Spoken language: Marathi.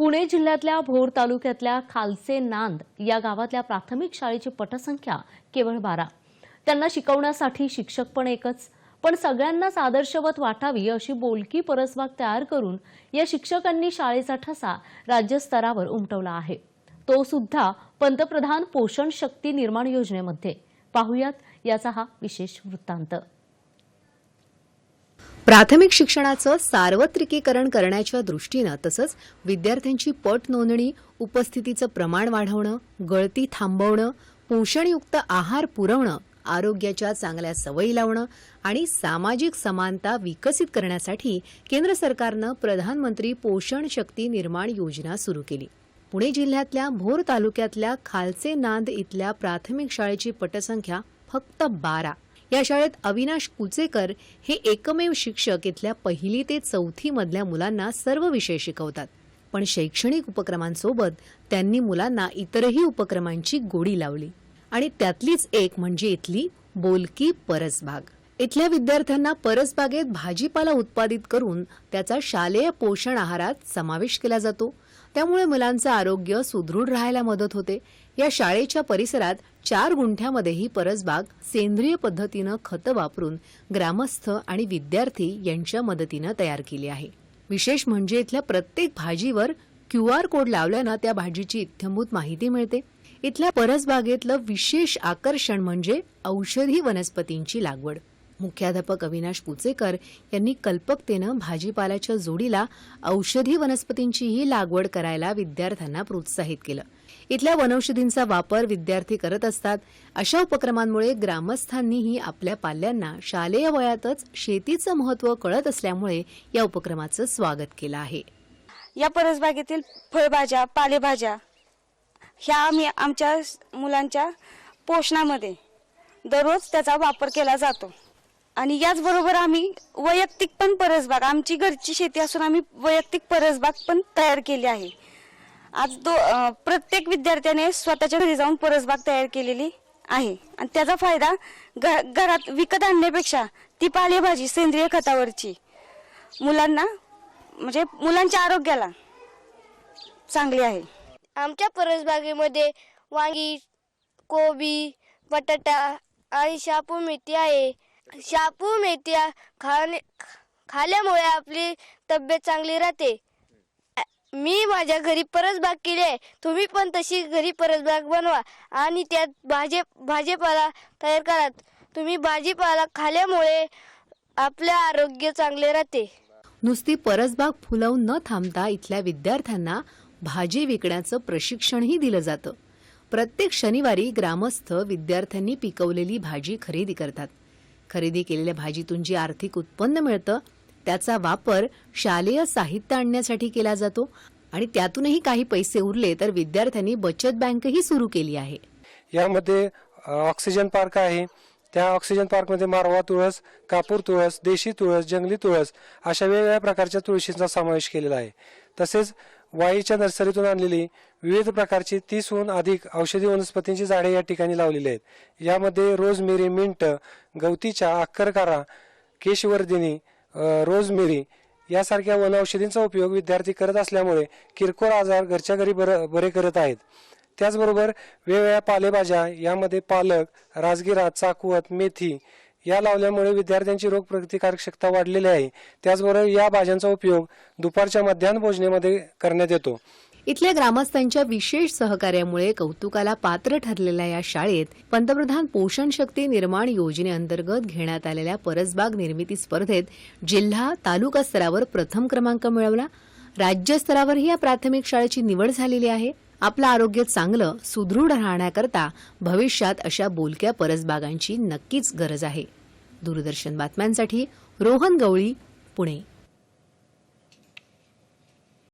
पुणे जिल्ह्यातल्या भोर तालुक्यातल्या खालसे नांद या गावातल्या प्राथमिक शाळेची पटसंख्या केवळ बारा. त्यांना शिकवण्यासाठी शिक्षक पण एकच. पण सगळ्यांनाच आदर्शवत वाटावी अशी बोलकी परसबाग तयार करून या शिक्षकांनी शाळेचा ठसा राज्यस्तरावर उमटवला आहे. तो सुद्धा पंतप्रधान पोषण शक्ती निर्माण योजनेमध्ये. पाहुयात याचा हा विशेष वृत्तांत. प्राथमिक शिक्षणाचं सार्वत्रिकीकरण करण्याच्या दृष्टीनं तसंच विद्यार्थ्यांची पट नोंदणी उपस्थितीचं प्रमाण वाढवणं गळती थांबवणं पोषणयुक्त आहार पुरवणं आरोग्याच्या चांगल्या सवयी लावणं आणि सामाजिक समानता विकसित करण्यासाठी केंद्र सरकारनं प्रधानमंत्री पोषण शक्ती निर्माण योजना सुरू केली. पुणे जिल्ह्यातल्या भोर तालुक्यातल्या खालसे नांद इथल्या प्राथमिक शाळेची पटसंख्या फक्त बारा. या शाळेत अविनाश कुचेकर हे एकमेव शिक्षक इथल्या पहिली ते चौथी मधल्या मुलांना सर्व विषय शिकवतात. पण शैक्षणिक उपक्रमांसोबत त्यांनी मुलांना इतरही उपक्रमांची गोडी लावली. आणि त्यातलीच एक म्हणजे इथली बोलकी परसबाग. इथल्या विद्यार्थ्यांना परसबागेत भाजीपाला उत्पादित करून त्याचा शालेय पोषण आहारात समावेश केला जातो. त्यामुळे मुलांचं आरोग्य सुदृढ राहायला मदत होते. या शाळेच्या परिसरात चार गुंठ्यामध्ये ही परसबाग सेंद्रिय पद्धतीनं खतं वापरून ग्रामस्थ आणि विद्यार्थी यांच्या मदतीनं तयार केली आहे. विशेष म्हणजे इथल्या प्रत्येक भाजीवर क्यू आर कोड लावल्यानं त्या भाजीची इत्यंभूत माहिती मिळते. इथल्या परसबागेतलं विशेष आकर्षण म्हणजे औषधी वनस्पतींची लागवड. मुख्याध्यापक अविनाश पुचेकर यांनी कल्पकतेनं भाजीपाल्याच्या जोडीला औषधी वनस्पतींचीही लागवड करायला विद्यार्थ्यांना प्रोत्साहित केलं. इथल्या वनौषधींचा वापर विद्यार्थी करत असतात. अशा उपक्रमांमुळे ग्रामस्थांनीही आपल्या पाल्यांना शालेय वयातच शेतीचं महत्त्व कळत असल्यामुळे या उपक्रमाचं स्वागत केलं आहे. या परसबागेतील फळभाज्या पालेभाज्या ह्या आम्ही आमच्या मुलांच्या पोषणामध्ये दररोज त्याचा वापर केला जातो. आणि याचबरोबर आम्ही वैयक्तिक पण परसबाग आमची घरची शेती असून आम्ही वैयक्तिक परसबाग पण तयार केली आहे. आज तो अं, प्रत्येक विद्यार्थ्याने स्वतःच्या घरी जाऊन परसबाग तयार केलेली आहे. आणि त्याचा फायदा घ- घरात विकत आणण्यापेक्षा ती पालेभाजी सेंद्रिय खतावरची. मुलांना म्हणजे मुलांच्या आरोग्याला चांगली आहे. आमच्या परसबागेमध्ये वांगी कोबी बटाटा आणि शापू मेथी आहे. शापू मेथ्या खाणे खाल्यामुळे आपली तब्येत चांगली राहते. मी माझ्या घरी परसबाग केली आहे. तुम्ही पण तशी घरी परसबाग बनवा आणि त्यात भाजे भाजीपाला तयार करा. तुम्ही भाजीपाला खाल्यामुळे आपले आरोग्य चांगले राहते. नुसती परसबाग फुलवून न थांबता इथल्या विद्यार्थ्यांना भाजी विकण्याचं प्रशिक्षणही दिलं जातं. प्रत्येक शनिवारी ग्रामस्थ विद्यार्थ्यांनी पिकवलेली भाजी खरेदी करतात. खरेदी केलेल्या भाजीतून जे आर्थिक उत्पन्न मिळतं त्याचा वापर शालेय साहित्य आणण्यासाठी केला जातो आणि त्यातूनही काही पैसे उरले तर विद्यार्थ्यांनी बचत बँकही सुरू केली आहे. यामध्ये ऑक्सिजन पार्क आहे. त्या ऑक्सिजन पार्कमध्ये मारवा तुळस कापूर तुळस देशी तुळस जंगली तुळस अशा वेगवेगळ्या प्रकारच्या तुळशींचा समावेश केलेला आहे. तसेच वाईच्या नर्सरीतून आणलेली विविध प्रकारची तीसहून अधिक औषधी वनस्पतींची झाडे या ठिकाणी लावलेली आहेत. यामध्ये रोजमेरी मिंट गवतीच्या अक्करकारा केशवर्धिनी रोजमेरी यासारख्या वनौषधींचा उपयोग विद्यार्थी करत असल्यामुळे किरकोळ आजार घरच्या घरी बर बरे करत आहेत. त्याचबरोबर वेगवेगळ्या पालेभाज्या यामध्ये पालक राजगिरा चाकवत मेथी या लावल्यामुळे विद्यार्थ्यांची रोगप्रतिकारक शक्ती वाढलेली आहे. त्याचबरोबर या भाज्यांचा उपयोग दुपारच्या मध्यान्ह भोजनेमध्ये करण्यात येतो. इथल्या ग्रामस्थांच्या विशेष सहकार्यामुळे कौतुकाला पात्र ठरलेल्या या शाळेत पंतप्रधान पोषण शक्ती निर्माण योजनेअंतर्गत घेण्यात आलेल्या परसबाग निर्मिती स्पर्धेत जिल्हा तालुका स्तरावर प्रथम क्रमांक मिळवला. राज्यस्तरावरही या प्राथमिक शाळेची निवड झालेली आहे. आपलं आरोग्य चांगलं सुदृढ राहण्याकरता भविष्यात अशा बोलक्या परसबागांची नक्कीच गरज आहे. दूरदर्शन बातम्यांसाठी रोहन गवळी पुणे.